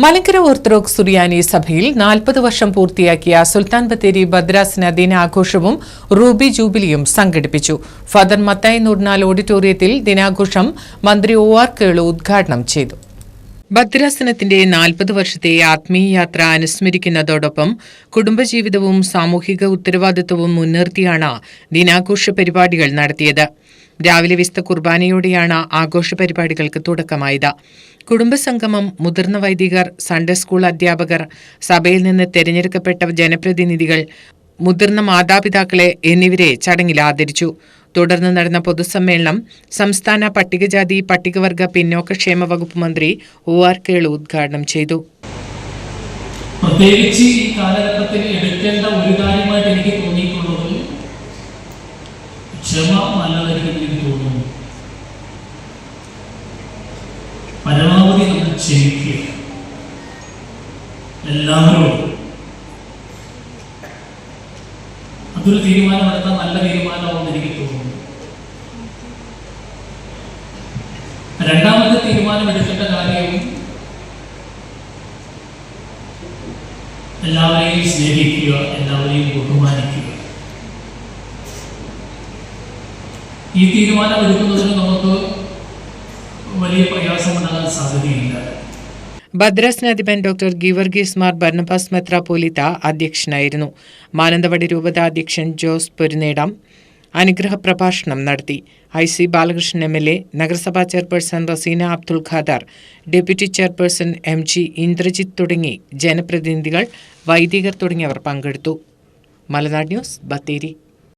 Malankara orthodox സുറിയാനി സഭയിൽ നാൽപ്പത് വർഷം പൂർത്തിയാക്കിയ സുൽത്താൻ ബത്തേരി ഭദ്രാസന ദിനാഘോഷവും റൂബി ജൂബിലിയും സംഘടിപ്പിച്ചു. ഫാദർ മത്തായി നൂർനാൽ ഓഡിറ്റോറിയത്തിൽ ദിനാഘോഷം മന്ത്രി ഒ ആർ കേളു ഉദ്ഘാടനം ചെയ്തു. ഭദ്രാസനത്തിന്റെ നാൽപ്പത് വർഷത്തെ ആത്മീയ യാത്ര അനുസ്മരിക്കുന്നതോടൊപ്പം കുടുംബജീവിതവും സാമൂഹിക ഉത്തരവാദിത്വവും മുൻനിർത്തിയാണ് ദിനാഘോഷ പരിപാടികൾ നടത്തിയത്. രാവിലെ വിസ്ത കുർബാനയോടെയാണ് ആഘോഷ പരിപാടികൾക്ക് തുടക്കമായത്. കുടുംബസംഗമം മുതിർന്ന വൈദികർ സൺഡേ സ്കൂൾ അധ്യാപകർ സഭയിൽ നിന്ന് തെരഞ്ഞെടുക്കപ്പെട്ട ജനപ്രതിനിധികൾ മുതിർന്ന മാതാപിതാക്കളെ എന്നിവരെ ചടങ്ങിൽ ആദരിച്ചു. തുടർന്ന് നടന്ന പൊതുസമ്മേളനം സംസ്ഥാന പട്ടികജാതി പട്ടികവർഗ പിന്നോക്കക്ഷേമ വകുപ്പ് മന്ത്രി ഒ ആർ കേളു ഉദ്ഘാടനം ചെയ്തു. പ്രത്യേകിച്ച് ഈ കാലഘട്ടത്തിൽ എടുക്കേണ്ട ഒരു ക്ഷമ നല്ലതായിരിക്കും എനിക്ക് തോന്നുന്നു പരമാവധി നമ്മൾ ക്ഷമിക്കുക. എല്ലാവരോടും. അതൊരു തീരുമാനമെടുത്താൽ നല്ല തീരുമാനമാണെന്ന് എനിക്ക് തോന്നുന്നു. രണ്ടാമത്തെ തീരുമാനം എടുക്കേണ്ട കാര്യവും എല്ലാവരെയും സ്നേഹിക്കുക എല്ലാവരെയും ബഹുമാനിക്കുക. ഈ തീരുമാനം എടുക്കുന്നതിന് നമുക്ക് വലിയ പ്രയാസമുണ്ടാകാൻ സാധ്യതയില്ല ഭദ്രാസനാധിപൻ ഡോക്ടർ ഗിവർഗീസ് മാർ ബർണബാസ് മെത്രാപോലിത്ത അധ്യക്ഷനായിരുന്നു. മാനന്തവാടി രൂപത അധ്യക്ഷൻ ജോസ് പൊരുനേടം അനുഗ്രഹ പ്രഭാഷണം നടത്തി. I C Balakrishnan M L A നഗരസഭാ chairperson Raseena Abdul Khader deputy chairperson M G Indrajith തുടങ്ങി ജനപ്രതിനിധികൾ വൈദികർ തുടങ്ങിയവർ പങ്കെടുത്തു. മലനാട് ന്യൂസ് ബത്തേരി.